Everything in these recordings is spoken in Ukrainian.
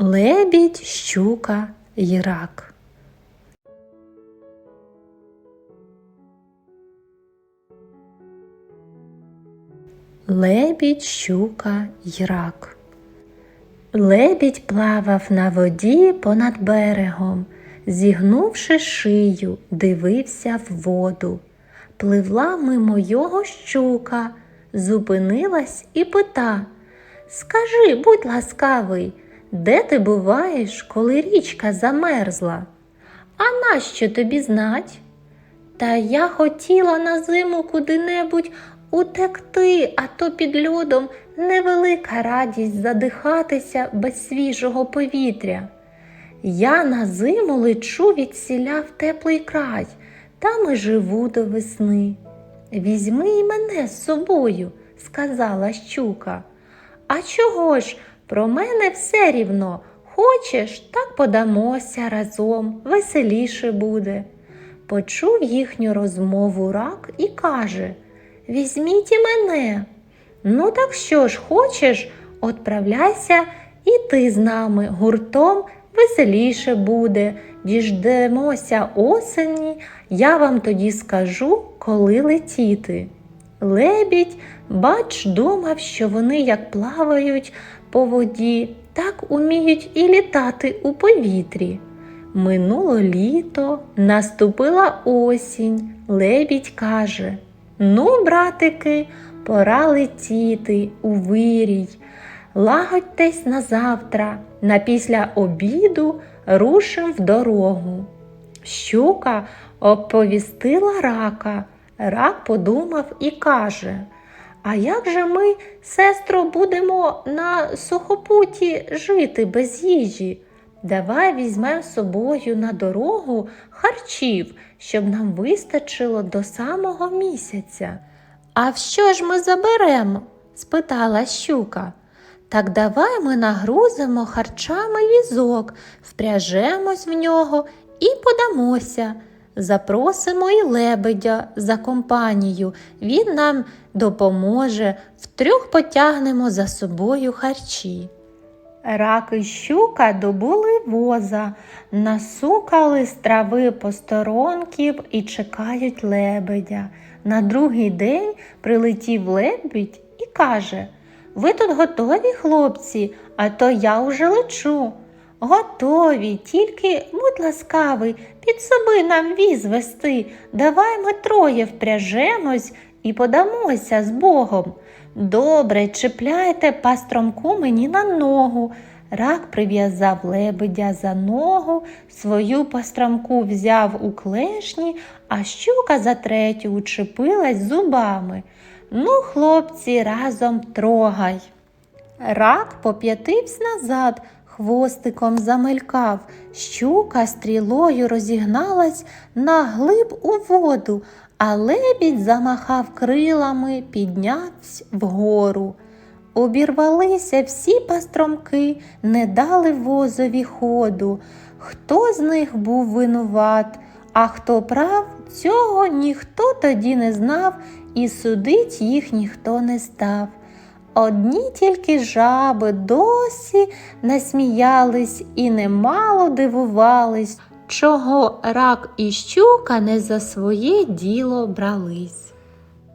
Лебідь, щука й рак. Лебідь, щука й рак. Лебідь плавав на воді понад берегом, зігнувши шию, дивився в воду. Пливла мимо його щука, зупинилась і пита Скажи, будь ласкавий, де ти буваєш, коли річка замерзла? А нащо тобі знать? Та я хотіла на зиму куди-небудь утекти, а то під льодом невелика радість задихатися без свіжого повітря. Я на зиму лечу від сіля в теплий край, там і живу до весни. Візьми й мене з собою, сказала щука. А чого ж? Про мене все рівно. Хочеш, так подамося разом, веселіше буде. Почув їхню розмову рак і каже Візьміть і мене. Ну, так що ж, хочеш, отправляйся і ти з нами гуртом веселіше буде. Діждемося осені, я вам тоді скажу, коли летіти. Лебідь, бач, думав, що вони як плавають по воді, так уміють і літати у повітрі. Минуло літо, наступила осінь. Лебідь каже Ну, братики, пора летіти у вирій. Лагодьтесь на завтра, на після обіду рушим в дорогу. Щука оповістила рака. Рак подумав і каже А як же ми, сестро, будемо на сухопуті жити без їжі? Давай візьмемо з собою на дорогу харчів, щоб нам вистачило до самого місяця. А що ж ми заберемо? спитала щука. Так давай ми нагрузимо харчами візок, впряжемось в нього і подамося. Запросимо і лебедя за компанію. Він нам допоможе, втрьох потягнемо за собою харчі. Рак і щука добули воза, насукали з трави посторонків і чекають лебедя. На другий день прилетів лебідь і каже Ви тут готові, хлопці, а то я уже лечу. Готові, тільки, будь ласкавий, під собі нам віз вести. Давай ми троє впряжемось і подамося з Богом. Добре, чіпляйте пастромку мені на ногу. Рак прив'язав лебедя за ногу, свою пастромку взяв у клешні, а щука за третю учепилась зубами. Ну, хлопці, разом трогай. Рак поп'ятився назад, хвостиком замелькав. Щука стрілою розігналась на глиб у воду, а лебідь замахав крилами, піднявсь вгору. Обірвалися всі пастромки, не дали возові ходу. Хто з них був винуват, а хто прав, цього ніхто тоді не знав, і судить їх ніхто не став. Одні тільки жаби досі насміялись і немало дивувались, чого рак і щука не за своє діло брались.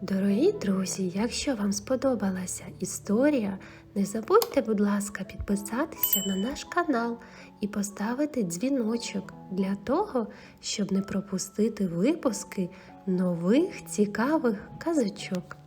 Дорогі друзі, якщо вам сподобалася історія, не забудьте, будь ласка, підписатися на наш канал і поставити дзвіночок для того, щоб не пропустити випуски нових цікавих казочок.